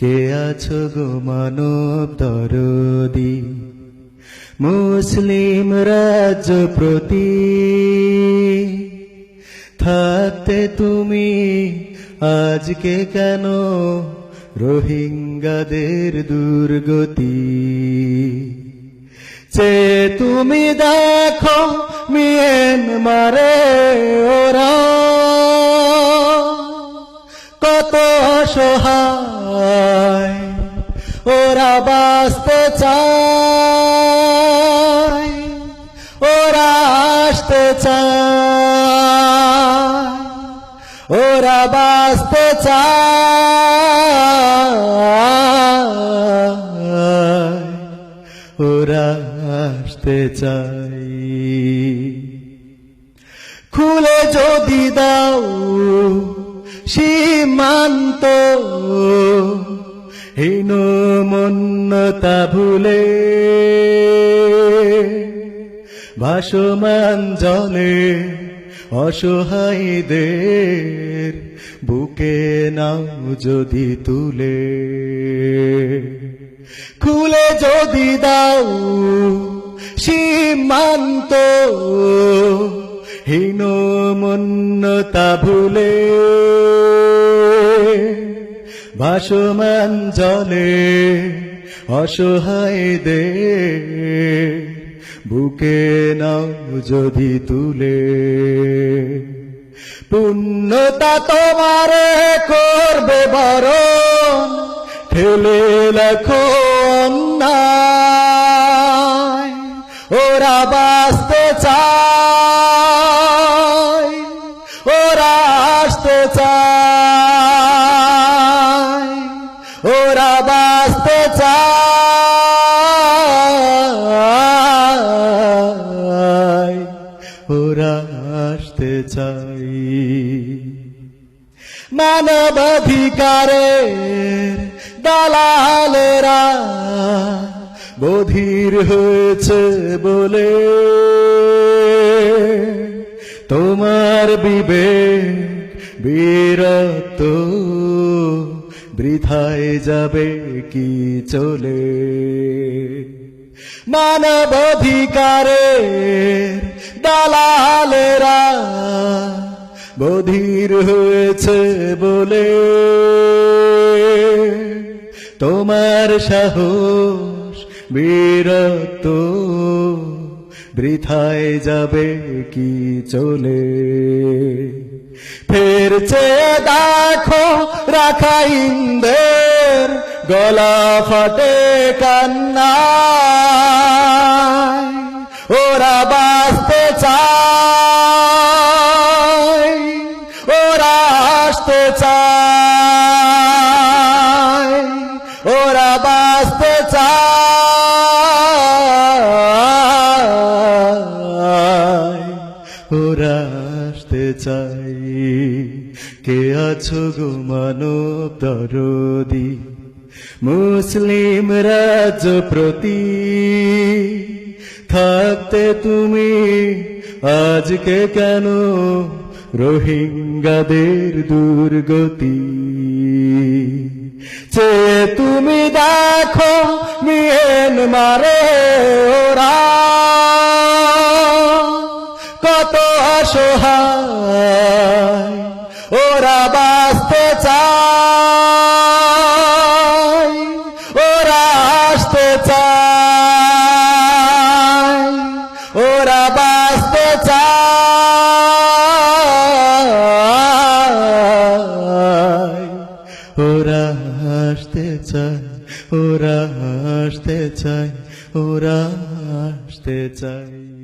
কে আছো গো মানব দরদি? মুসলিম রাজ্য প্রতি থাকতে তুমি আজকে কেন রোহিঙ্গাদের দুর্গতি? সে তুমি দেখো মিয়েন মারে ওরা কত ওরা বাঁচতে চায় ওরা আসতে চায়, ওরা বাঁচতে চায় ওরা আসতে চাই খুলে যদি দাও, সীমান্ত হীন মন্যতা ভুলে। ভাসমান জলে অসহায়দের বুকে নাও যদি তুলে। খুলে যদি দাও সীমান্ত, হীন মন্যতা ভুলে। ভাসমান জলে অসহায় দে বুকে নাও যদি তুলে। পুণ্যতা তোমার করবে বরণ ঠেলে লেখো ওরা বাঁচতে চায়, ওরা আসতে চায়। মানবাধিকারের দালালেরা বধির হয়েছে বলে। তোমার বিবেক বীরত্ব বৃথায় যাবে কি চলে? মানবাধিকারের দালালেরা বধির হয়েছে বলে তোমার সাহস বীরত্ব বৃথায় যাবে কি চলে? ফের চেয়ে দেখো রাখাইন্দের গলা ফাটে কান্না ওরা বাঁচতে চায়। বাঁচতে চায় আসতে চাই। কে আছো গো মানব দরদি? মুসলিম রাজ্য প্রতি থাকতে তুমি আজকে কেন? রোহিঙ্গাদের দুর্গতি। চে তুমি দেখো মিয়েন মারে ওরা কত অসহায়। ওরা বাঁচতে চায় ওরা আসতে চায় ওরা আসতে চায় ওরা আসতে চায়।